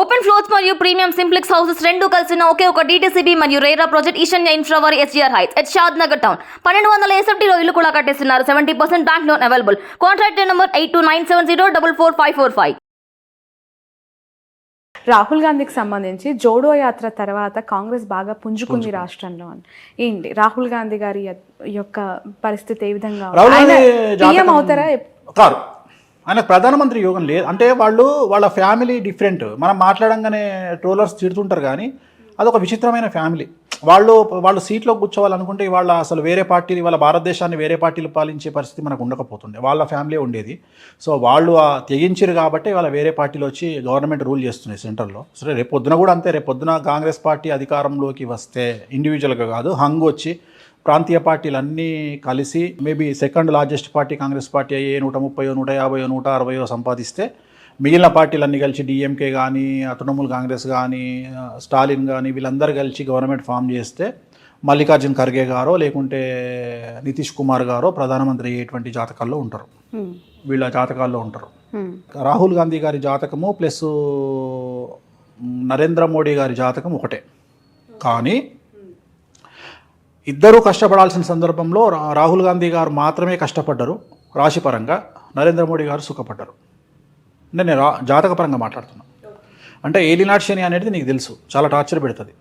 Open floors మరియు premium simplex houses రెండు కలిసిన ఒకే ఒక డీటీసీబీ మరియు RERA project Eshanya ఇన్ఫ్రావర్ SGR heights at Shadnagar town పన్నెండు వందల ఎస్ఎఫ్టీలో ఇల్లు కూడా కట్టేస్తున్నారు. Seventy percent bank loan available contract number eight two nine seven zero double four five four five Rahul గాంధీకి సంబంధించి జోడో యాత్ర తర్వాత కాంగ్రెస్ బాగా పుంజుకుంది రాష్ట్రంలో అని. ఏంటి? రాహుల్ గాంధీ గారి యొక్క పరిస్థితి ఏ విధంగా అవుతారా? ఆయన ప్రధానమంత్రి యోగం లేదు. అంటే వాళ్ళు వాళ్ళ ఫ్యామిలీ డిఫరెంట్. మనం మాట్లాడంగానే ట్రోలర్స్ తిడుతుంటారు కానీ అదొక విచిత్రమైన ఫ్యామిలీ. వాళ్ళు వాళ్ళు సీట్లో కూర్చోవాలనుకుంటే వాళ్ళ అసలు వేరే పార్టీలు వాళ్ళ భారతదేశాన్ని వేరే పార్టీలు పాలించే పరిస్థితి మనకు ఉండకపోతుండే. వాళ్ళ ఫ్యామిలీ ఉండేది. సో వాళ్ళు ఆ తెగించారు కాబట్టి వాళ్ళ వేరే పార్టీలు వచ్చి గవర్నమెంట్ రూల్ చేస్తున్నాయి సెంటర్లో సరే రేపు పొద్దున కూడా అంతే. రేపు పొద్దున కాంగ్రెస్ పార్టీ అధికారంలోకి వస్తే ఇండివిజువల్గా కాదు హంగ్ వచ్చి ప్రాంతీయ పార్టీలు అన్నీ కలిసి maybe second largest party Congress party అయ్యే నూట ముప్పయో నూట యాభైయో నూట అరవయో సంపాదిస్తే మిగిలిన పార్టీలన్నీ కలిసి డిఎంకే కానీ తృణమూల్ కాంగ్రెస్ కానీ స్టాలిన్ కానీ వీళ్ళందరూ కలిసి గవర్నమెంట్ ఫామ్ చేస్తే మల్లికార్జున్ ఖర్గే గారో లేకుంటే నితీష్ కుమార్ గారో ప్రధానమంత్రి అయ్యేటువంటి జాతకాల్లో ఉంటారు. వీళ్ళ జాతకాల్లో ఉంటారు. రాహుల్ గాంధీ గారి జాతకము ప్లస్ నరేంద్ర మోడీ గారి జాతకం ఒకటే కానీ ఇద్దరూ కష్టపడాల్సిన సందర్భంలో రాహుల్ గాంధీ గారు మాత్రమే కష్టపడ్డారు రాశిపరంగా. నరేంద్ర మోడీ గారు సుఖపడ్డారు. అంటే నేను రా జాతకపరంగా మాట్లాడుతున్నా. అంటే ఏలినాటి శని అనేది నీకు తెలుసు. చాలా టార్చర్ పెడుతుంది.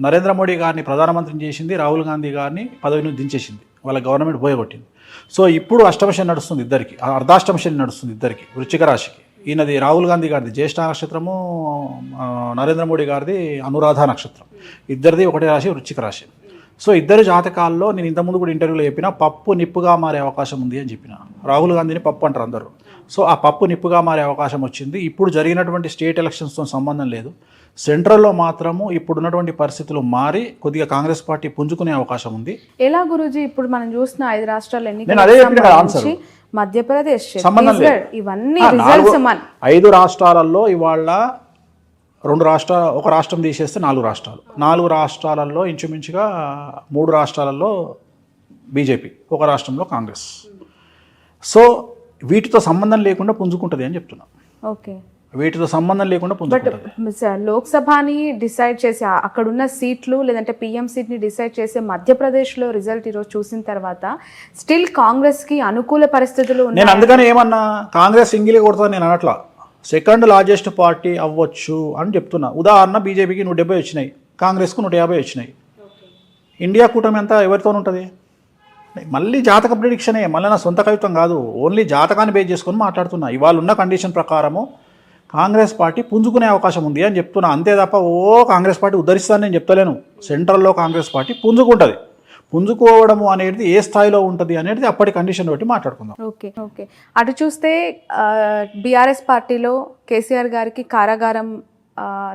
నరేంద్ర మోడీ గారిని ప్రధానమంత్రిని చేసింది రాహుల్ గాంధీ గారిని పదవి నుంచి దించేసింది. వాళ్ళ గవర్నమెంట్ పోయగొట్టింది సో ఇప్పుడు అష్టమశని నడుస్తుంది ఇద్దరికి. అర్ధాష్టమశని నడుస్తుంది ఇద్దరికి వృచ్చిక రాశికి. ఈయనది రాహుల్ గాంధీ గారిది జ్యేష్ఠ నక్షత్రము నరేంద్ర మోడీ గారిది అనురాధ నక్షత్రం. ఇద్దరిది ఒకటే రాశి వృచ్చిక రాశి. సో ఇద్దరు జాతకాల్లో నేను ఇంతకుముందు కూడా ఇంటర్వ్యూలో చెప్పిన పప్పు నిప్పుగా మారే అవకాశం ఉంది అని చెప్పిన. రాహుల్ గాంధీని పప్పు అంటారు అందరూ. సో ఆ పప్పు నిప్పుగా మారే అవకాశం వచ్చింది. ఇప్పుడు జరిగినటువంటి స్టేట్ ఎలక్షన్స్తో సంబంధం లేదు. సెంట్రల్లో మాత్రము ఇప్పుడున్నటువంటి పరిస్థితులు మారి కొద్దిగా కాంగ్రెస్ పార్టీ పుంజుకునే అవకాశం ఉంది. ఎలా గురూజీ? ఇప్పుడు మనం చూసిన ఐదు రాష్ట్రాల నేను అదే చెప్పిన కదా ఎన్నికలకు సంబంధించి మధ్యప్రదేశ్ ఇవన్నీ ఐదు రాష్ట్రాలలో ఇవాళ రెండు రాష్ట్ర ఒక రాష్ట్రం తీసేస్తే నాలుగు రాష్ట్రాలు. నాలుగు రాష్ట్రాలలో ఇంచుమించుగా మూడు రాష్ట్రాలలో బీజేపీ ఒక రాష్ట్రంలో కాంగ్రెస్. సో వీటితో సంబంధం లేకుండా పుంజుకుంటుంది అని చెప్తున్నా. ఓకే. వీటితో సంబంధం లేకుండా పుంజుకుంటుంది. లోక్సభని డిసైడ్ చేసి అక్కడున్న సీట్లు లేదంటే పిఎం సీట్ని డిసైడ్ చేసే మధ్యప్రదేశ్లో రిజల్ట్ ఈరోజు చూసిన తర్వాత స్టిల్ కాంగ్రెస్కి అనుకూల పరిస్థితులు నేను అందుకని ఏమన్నా కాంగ్రెస్ సింగిల్ కొడుతుంది నేను అనట్లా. సెకండ్ లార్జెస్ట్ పార్టీ అవ్వచ్చు అని చెప్తున్నా. ఉదాహరణ బీజేపీకి నూట డెబ్బై వచ్చినాయి కాంగ్రెస్కు నూట యాభై వచ్చినాయి. ఇండియా కూటమి అంతా ఎవరితో ఉంటుంది? మళ్ళీ జాతక ప్రిడిక్షనే మళ్ళీ నా సొంత కవిత్వం కాదు ఓన్లీ జాతకాన్ని బేస్ చేసుకొని మాట్లాడుతున్నా. ఇవాళ ఉన్న కండిషన్ ప్రకారము కాంగ్రెస్ పార్టీ పుంజుకునే అవకాశం ఉంది అని చెప్తున్నా. అంతే తప్ప ఓ కాంగ్రెస్ పార్టీ ఉద్ధరిస్తానని నేను చెప్తలేను. సెంట్రల్లో కాంగ్రెస్ పార్టీ పుంజుకుంటుంది. పుంజుకోవడము అనేది ఏ స్థాయిలో ఉంటుంది అనేది అప్పటి కండిషన్ బట్టి మాట్లాడుకుందాం. Okay okay. అటు చూస్తే బీఆర్ఎస్ పార్టీలో కేసీఆర్ గారికి కారాగారం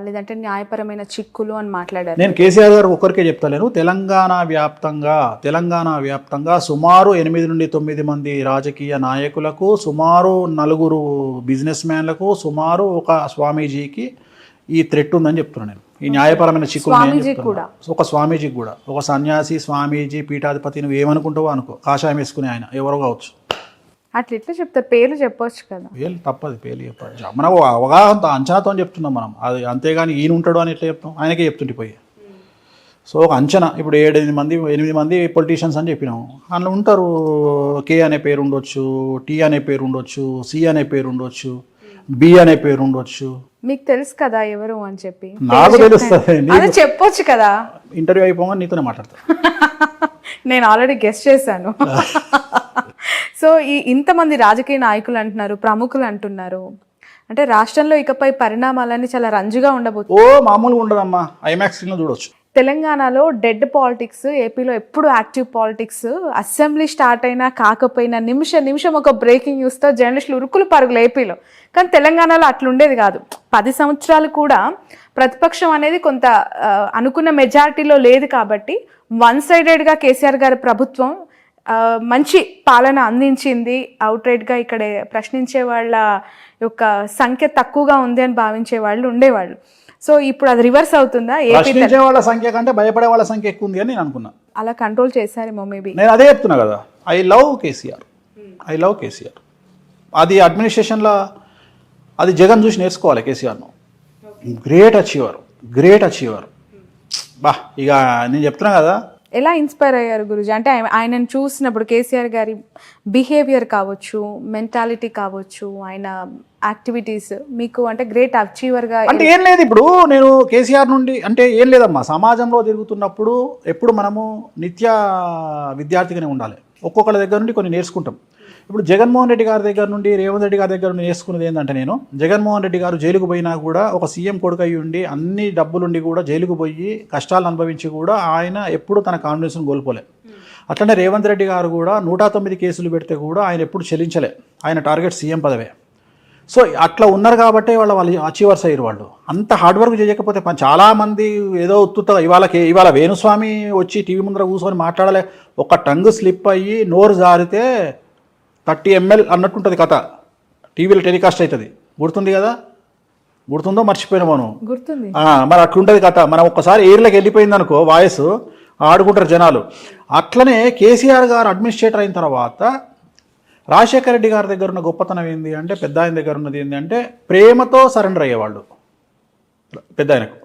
లేదంటే న్యాయపరమైన చిక్కులు అని మాట్లాడారు. నేను కేసీఆర్ గారు ఒక్కరికే చెప్తలేను. తెలంగాణ వ్యాప్తంగా తెలంగాణ వ్యాప్తంగా సుమారు ఎనిమిది నుండి తొమ్మిది మంది రాజకీయ నాయకులకు సుమారు నలుగురు బిజినెస్ మ్యాన్లకు సుమారు ఒక స్వామీజీకి ఈ థ్రెట్ ఉందని చెప్తున్నాను నేను. ఈ న్యాయపరమైన చిక్కులు. కూడా. ఒక స్వామీజీకి కూడా ఒక సన్యాసి స్వామీజీ పీఠాధిపతి నువ్వు ఏమనుకుంటావో అనుకో. కాషాయం వేసుకునే ఆయన ఎవరో కావచ్చు. అట్లా ఎట్లా చెప్తారు? పేర్లు చెప్పొచ్చు కదా. పేర్లు తప్పదు పేర్లు చెప్పాలి మనకు అవగాహనతో అంచనాతో చెప్తున్నాం మనం. అది అంతేగాని ఈయన ఉంటాడు అని ఎట్లా చెప్తాం? ఆయనకే చెప్తుంటే పోయి. సో ఒక అంచనా ఇప్పుడు ఏడెనిమిది మంది ఎనిమిది మంది పొలిటీషియన్స్ అని చెప్పినాం అందులో ఉంటారు కే అనే పేరు ఉండొచ్చు టీ అనే పేరు ఉండొచ్చు సి అనే పేరు ఉండొచ్చు. బి అనే పేరు ఉండొచ్చు. మీకు తెలుసు కదా ఎవరు అని చెప్పి. నాకు తెలుస్తుంది. చెప్పొచ్చు కదా. ఇంటర్వ్యూ అయిపోగా నీతోనే మాట్లాడతా. నేను ఆల్రెడీ గెస్ట్ చేశాను. సో ఈ ఇంతమంది రాజకీయ నాయకులు అంటున్నారు ప్రముఖులు అంటున్నారు. అంటే రాష్ట్రంలో ఇకపై పరిణామాలన్నీ చాలా రంజుగా ఉండబోతుంది ఓ మామూలుగా ఉండదమ్మా. ఐమాక్స్ చూడొచ్చు. తెలంగాణలో డెడ్ పాలిటిక్స్ ఏపీలో ఎప్పుడు యాక్టివ్ పాలిటిక్స్ అసెంబ్లీ స్టార్ట్ అయినా కాకపోయినా నిమిష నిమిషం ఒక బ్రేకింగ్ న్యూస్తో జర్నలిస్టులు ఉరుకులు పరుగులు ఏపీలో. కానీ తెలంగాణలో అట్లుండేది కాదు. పది సంవత్సరాలు కూడా ప్రతిపక్షం అనేది కొంత అనుకున్న మెజారిటీలో లేదు కాబట్టి వన్ సైడెడ్గా కేసీఆర్ గారి ప్రభుత్వం మంచి పాలన అందించింది. అవుట్రైట్గా ఇక్కడ ప్రశ్నించే వాళ్ళ యొక్క సంఖ్య తక్కువగా ఉంది అని భావించే వాళ్ళు ఉండేవాళ్ళు. సో ఇప్పుడు అది రివర్స్ అవుతుందా? ప్రశ్నించే వాళ్ళ సంఖ్య కంటే భయపడే వాళ్ళ సంఖ్య ఎక్కువ ఉంది అని నేను అనుకున్నా. అలా కంట్రోల్ చేశారేమో మేబీ. నేను అదే చెప్తున్నా కదా I love KCR. I love KCR. అది అడ్మినిస్ట్రేషన్లో అది జగన్ చూసి నేర్చుకోవాలి కేసీఆర్ను. గ్రేట్ అచీవర్ గ్రేట్ అచీవర్ బా ఇక నేను చెప్తున్నా కదా ఎలా ఇన్స్పైర్ అయ్యారు గురుజీ? అంటే ఆయన- ఆయనను చూసినప్పుడు కేసీఆర్ గారి బిహేవియర్ కావచ్చు మెంటాలిటీ కావచ్చు ఆయన యాక్టివిటీస్ మీకు అంటే గ్రేట్ అచీవర్గా అంటే ఏం లేదు ఇప్పుడు నేను కేసీఆర్ నుండి అంటే ఏం లేదమ్మా సమాజంలో తిరుగుతున్నప్పుడు ఎప్పుడు మనము నిత్య విద్యార్థిగానే ఉండాలి. ఒక్కొక్కళ్ళ దగ్గర నుండి కొన్ని నేర్చుకుంటాం. ఇప్పుడు జగన్మోహన్ రెడ్డి గారి దగ్గర నుండి రేవంత్ రెడ్డి గారి దగ్గర నుండి నేర్చుకున్నది ఏంటంటే నేను జగన్మోహన్ రెడ్డి గారు జైలుకు పోయినా కూడా ఒక సీఎం కొడుకు అయి ఉండి అన్ని డబ్బులుండి కూడా జైలుకు పోయి కష్టాలు అనుభవించి కూడా ఆయన ఎప్పుడు తన కాన్ఫిడెన్స్ని కోల్పోలే. అట్లనే రేవంత్ రెడ్డి గారు కూడా నూట తొమ్మిది కేసులు పెడితే కూడా ఆయన ఎప్పుడు చెల్లించలే. ఆయన టార్గెట్ సీఎం పదవే. సో అట్లా ఉన్నారు కాబట్టి వాళ్ళ వాళ్ళు అచీవర్స్ అయ్యారు వాళ్ళు. అంత హార్డ్ వర్క్ చేయకపోతే పని చాలా మంది ఏదో ఉత్తుత ఇవాళ ఇవాళ వేణుస్వామి వచ్చి టీవీ ముందర కూర్చొని మాట్లాడలే. ఒక టంగ్ స్లిప్ అయ్యి నోరు జారితే థర్టీ ఎంఎల్ అన్నట్టుంటుంది కథ. టీవీలో టెలికాస్ట్ అవుతుంది గుర్తుంది కదా? గుర్తుందో మర్చిపోయినా మనం. గుర్తుంది. మరి అట్లుంటుంది కథ. మనం ఒక్కసారి ఎయిర్లోకి వెళ్ళిపోయింది అనుకో వాయిస్ ఆడుకుంటారు జనాలు. అట్లనే కేసీఆర్ గారు అడ్మినిస్ట్రేటర్ అయిన తర్వాత రాజశేఖర రెడ్డి గారి దగ్గర ఉన్న గొప్పతనం ఏంది అంటే పెద్ద ఆయన దగ్గర ఉన్నది ఏంటి అంటే ప్రేమతో సరెండర్ అయ్యేవాళ్ళు. పెద్ద ఆయనకు.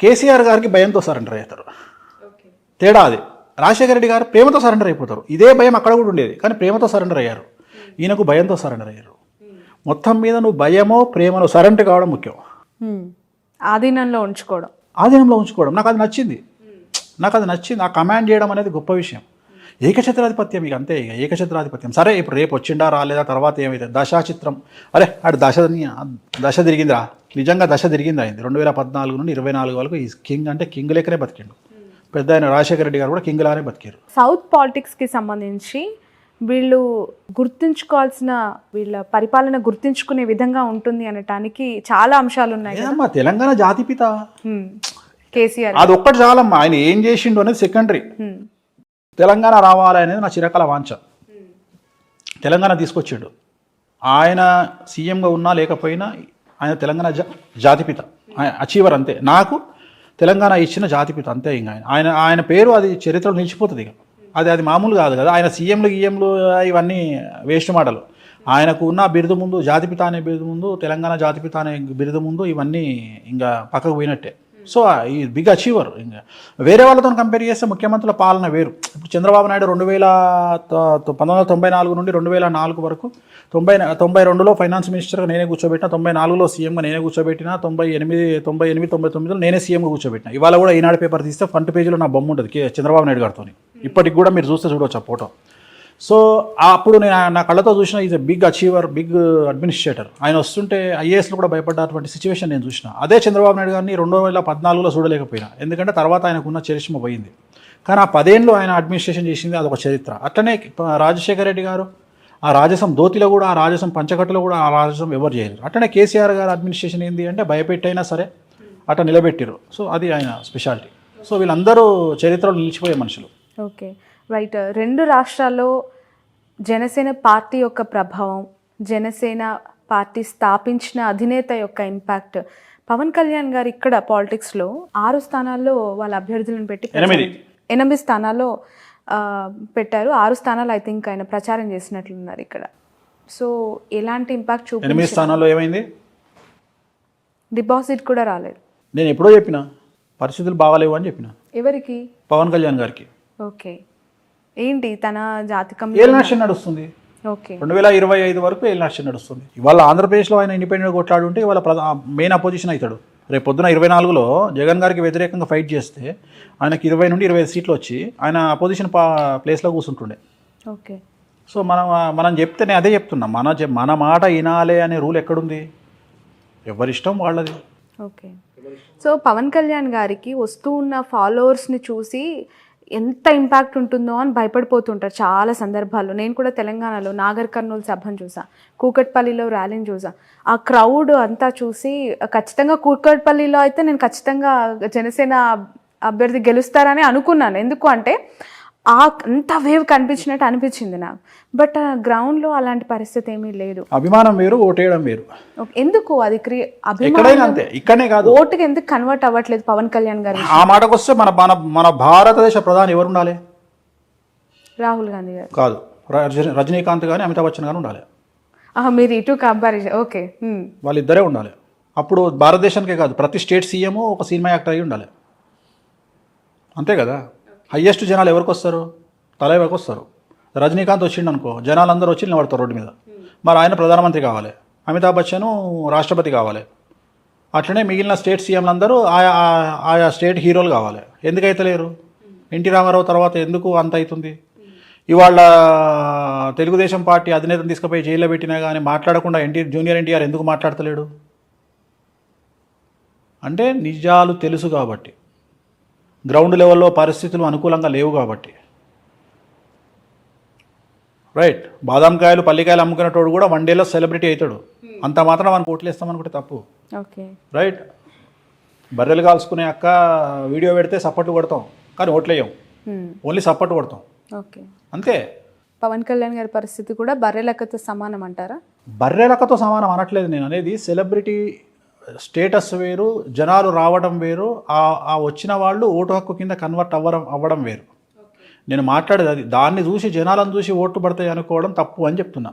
కేసీఆర్ గారికి భయంతో సరెండర్ అవుతారు తేడా అది. రాజశేఖర రెడ్డి గారు ప్రేమతో సరెండర్ అయిపోతారు. ఇదే భయం అక్కడ కూడా ఉండేది. కానీ ప్రేమతో సరెండర్ అయ్యారు. ఈయనకు భయంతో సరెండర్ అయ్యారు. మొత్తం మీద నువ్వు భయమో ప్రేమలో సరెండర్ కావడం ముఖ్యం. ఆధీనంలో ఉంచుకోవడం. ఆధీనంలో ఉంచుకోవడం. నాకు అది నచ్చింది. నాకు అది నచ్చింది. ఆ కమాండ్ చేయడం అనేది గొప్ప విషయం. ఏకఛత్రాధిపత్యం ఇక అంతే ఇక. ఏకఛత్రాధిపత్యం. సరే ఇప్పుడు రేపు వచ్చిండా రాలేదా తర్వాత ఏమైతే? దశాచిత్రం. అరే ఆడు దశ దశ తిరిగిందిరా. నిజంగా దశ తిరిగింది అయింది. రెండు వేల పద్నాలుగు నుండి ఇరవై నాలుగు వరకు ఈ కింగ్ అంటే కింగ్ లెక్కనే బతికిండు. పెద్ద ఆయన రాజశేఖర రెడ్డి గారు కూడా కింగ్ లానే బతికారు. సౌత్ పాలిటిక్స్కి సంబంధించి వీళ్ళు గుర్తుంచుకోవాల్సిన వీళ్ళ పరిపాలన గుర్తుంచుకునే విధంగా ఉంటుంది అనటానికి చాలా అంశాలు ఉన్నాయి ఏదమ్మా తెలంగాణ జాతిపిత. కేసీఆర్. అది ఒక్కటి చాలమ్మా. ఆయన ఏం చేసిండు అనేది సెకండరీ. తెలంగాణ రావాలి అనేది నా చిరకాల వాంఛ. తెలంగాణ తీసుకొచ్చాడు. ఆయన సీఎంగా ఉన్నా లేకపోయినా ఆయన తెలంగాణ జా జాతిపిత అచీవర్ అంతే. నాకు తెలంగాణ ఇచ్చిన జాతిపిత అంతే ఇంకా ఆయన. ఆయన ఆయన పేరు అది చరిత్రలో నిలిచిపోతుంది ఇక. అది అది మామూలు కాదు కదా. ఆయన సీఎంలు గీఎంలు ఇవన్నీ వేస్ట్ మాటలు. ఆయనకు ఉన్న బిరుదు ముందు జాతిపిత అనే బిరుదు ముందు తెలంగాణ జాతిపిత అనే బిరుదు ముందు ఇవన్నీ ఇంకా పక్కకు పోయినట్టే. సో ఈ బిగ్ అచీవర్ ఇంకా. వేరే వాళ్ళతో కంపేర్ చేస్తే ముఖ్యమంత్రుల పాలన వేరు. ఇప్పుడు చంద్రబాబు నాయుడు రెండు వేల పంతొమ్మిది వందల తొంభై నాలుగు నుండి రెండు వేల నాలుగు వరకు తొంభై తొంభై రెండులో ఫైనాన్స్ మినిస్టర్గా నేనే కూర్చోబెట్టిన తొంభై నాలుగులో సీఎంగా నేనే కూర్చోబెట్టిన తొంభై ఎనిమిది తొంభై ఎనిమిది తొంభై తొమ్మిదిలో నేనే సీఎంగా కూర్చోబెట్టిన. ఇవాళ కూడా ఈనాడు పేపర్ తీస్తే ఫ్రంట్ పేజీలో నా బొమ్మ ఉంటుంది కే- చంద్రబాబు నాయుడు గారితో ఇప్పటికి కూడా మీరు చూస్తే చూడవచ్చు ఆ ఫోటో సో అప్పుడు నేను నా కళ్ళతో చూసిన is a big achiever big administrator. ఆయన వస్తుంటే ఐఏఎస్లో కూడా భయపడ్డటువంటి సిచ్యువేషన్ నేను చూసిన. అదే చంద్రబాబు నాయుడు గారిని రెండు వేల పద్నాలుగులో చూడలేకపోయినా. ఎందుకంటే తర్వాత ఆయనకున్న చరిష్మ పోయింది. కానీ ఆ పదేళ్ళు ఆయన అడ్మినిస్ట్రేషన్ చేసింది అదొక చరిత్ర. అట్లనే రాజశేఖర రెడ్డి గారు ఆ రాజసం దోతిలో కూడా ఆ రాజసం పంచకట్టులో కూడా ఆ రాజసం ఎవరు చేయలేరు అట్లనే కేసీఆర్ గారు అడ్మినిస్ట్రేషన్ ఏంది అంటే భయపెట్టైనా సరే అట్లా నిలబెట్టారు సో అది ఆయన స్పెషాలిటీ. సో వీళ్ళందరూ చరిత్రలో నిలిచిపోయే మనుషులు. ఓకే. రైట్ రెండు రాష్ట్రాల్లో జనసేన పార్టీ యొక్క ప్రభావం జనసేన పార్టీ స్థాపించిన అధినేత యొక్క ఇంపాక్ట్ పవన్ కళ్యాణ్ గారు ఇక్కడ పాలిటిక్స్లో ఆరు స్థానాల్లో వాళ్ళ అభ్యర్థులను పెట్టి ఎనిమిది. స్థానాల్లో పెట్టారు. ఆరు స్థానాలు ఐ థింక్ ఆయన ప్రచారం చేసినట్లున్నారు ఇక్కడ. సో ఎలాంటి ఇంపాక్ట్ చూపి ఎనిమిది స్థానాల్లో ఏమైంది? డిపాజిట్ కూడా రాలేదు. నేను ఎప్పుడో చెప్పిన పరిస్థితులు బాగాలేవు అని చెప్పిన. ఎవరికి? పవన్ కళ్యాణ్ గారికి. ఓకే ఏంటి తన జాతకం ఏలినాషన్ నడుస్తుంది. ఓకే. రెండు వేల ఇరవై ఐదు వరకు ఏలినాషన్ నడుస్తుంది. ఇవాళ ఆంధ్రప్రదేశ్లో ఆయన ఇండిపెండెంట్ కొట్లాడుంటే ఇవాళ ప్రధా మెయిన్ అపోజిషన్ అవుతాడు. రేపు పొద్దున ఇరవై నాలుగులో జగన్ గారికి వ్యతిరేకంగా ఫైట్ చేస్తే ఆయనకి ఇరవై నుండి ఇరవై సీట్లు వచ్చి ఆయన అపోజిషన్ ప్లేస్లో కూర్చుంటుండే. ఓకే. సో మనం మనం చెప్తే నేను అదే చెప్తున్నా. మన మన మాట వినాలే అనే రూల్ ఎక్కడుంది? ఎవరిష్టం వాళ్ళది. ఓకే. సో పవన్ కళ్యాణ్ గారికి వస్తూ ఉన్న ఫాలోవర్స్ని చూసి ఎంత ఇంపాక్ట్ ఉంటుందో అని భయపడిపోతుంటారు చాలా సందర్భాల్లో. నేను కూడా తెలంగాణలో నాగర్ కర్నూలు సభను చూసా కూకట్పల్లిలో ర్యాలీని చూసా. ఆ క్రౌడ్ అంతా చూసి ఖచ్చితంగా కూకట్పల్లిలో అయితే నేను ఖచ్చితంగా జనసేన అభ్యర్థి గెలుస్తారని అనుకున్నాను. ఎందుకు అంటే ఆ అంత వేవ్ కనిపించినట్టు అనిపించింది నాకు. బట్ గ్రౌండ్లో అలాంటి పరిస్థితి ఏమీ లేదు. అభిమానం వేరు ఓటేయడం వేరు. ఎందుకు అది అభిమానం అంతే ఇక్కడనే కాదు. ఓటుకి ఎందుకు కన్వర్ట్ అవ్వట్లేదు పవన్ కళ్యాణ్ గారు? ఆ మాటకు వస్తే మన మన మన భారతదేశ ప్రధాని ఎవరు ఉండాలి? రాహుల్ గాంధీ గారు. కాదు. రజ- రజనీకాంత్ కానీ అమితాబ్ బచ్చన్ కానీ ఉండాలి. మీరు ఇటు కంపారిజన్ ఓకే వాళ్ళిద్దరే ఉండాలి. అప్పుడు భారతదేశానికే కాదు ప్రతి స్టేట్ సీఎం ఒక సినిమా యాక్టర్ అయి ఉండాలి. అంతే కదా? హయ్యెస్ట్ జనాలు ఎవరికి వస్తారు? తలైవకి వస్తారు. రజనీకాంత్ వచ్చిండు అనుకో జనాలు అందరూ వచ్చి నిలబడతారు రోడ్డు మీద. మరి ఆయన ప్రధానమంత్రి కావాలి. అమితాబ్ బచ్చన్ రాష్ట్రపతి కావాలి. అట్లనే మిగిలిన స్టేట్ సీఎంలు అందరూ ఆయా ఆయా స్టేట్ హీరోలు కావాలి. ఎందుకైతే లేరు? ఎన్టీ రామారావు తర్వాత ఎందుకు అంత అవుతుంది? ఇవాళ తెలుగుదేశం పార్టీ అధినేతను తీసుకుపోయి జైల్లో పెట్టినా కానీ మాట్లాడకుండా ఎన్టీ జూనియర్ ఎన్టీఆర్ ఎందుకు మాట్లాడతలేడు? అంటే నిజాలు తెలుసు కాబట్టి. గ్రౌండ్ లెవెల్లో పరిస్థితులు అనుకూలంగా లేవు కాబట్టి. రైట్ బాదాం కాయలు పల్లికాయలు అమ్ముకునేటోడు కూడా వన్ డేలో సెలబ్రిటీ అవుతాడు. అంత మాత్రం మనకు ఓట్లు వేస్తామనుకుంటే తప్పు. ఓకే. రైట్ బర్రెలు కాల్చుకునే అక్క వీడియో పెడితే సపోర్ట్ కొడతాం కానీ ఓట్లేయం. ఓన్లీ సపోర్ట్ కొడతాం. ఓకే. అంతే. పవన్ కళ్యాణ్ గారి పరిస్థితి కూడా బర్రె లెక్కతో సమానం అంటారా? బర్రెలకతో సమానం అనట్లేదు నేను అనేది. సెలబ్రిటీ స్టేటస్ వేరు జనాలు రావడం వేరు ఆ వచ్చిన వాళ్ళు ఓటు హక్కు కింద కన్వర్ట్ అవ్వడం అవ్వడం వేరు. నేను మాట్లాడేది అది. దాన్ని చూసి జనాలను చూసి ఓట్లు పడతాయి అనుకోవడం తప్పు అని చెప్తున్నా.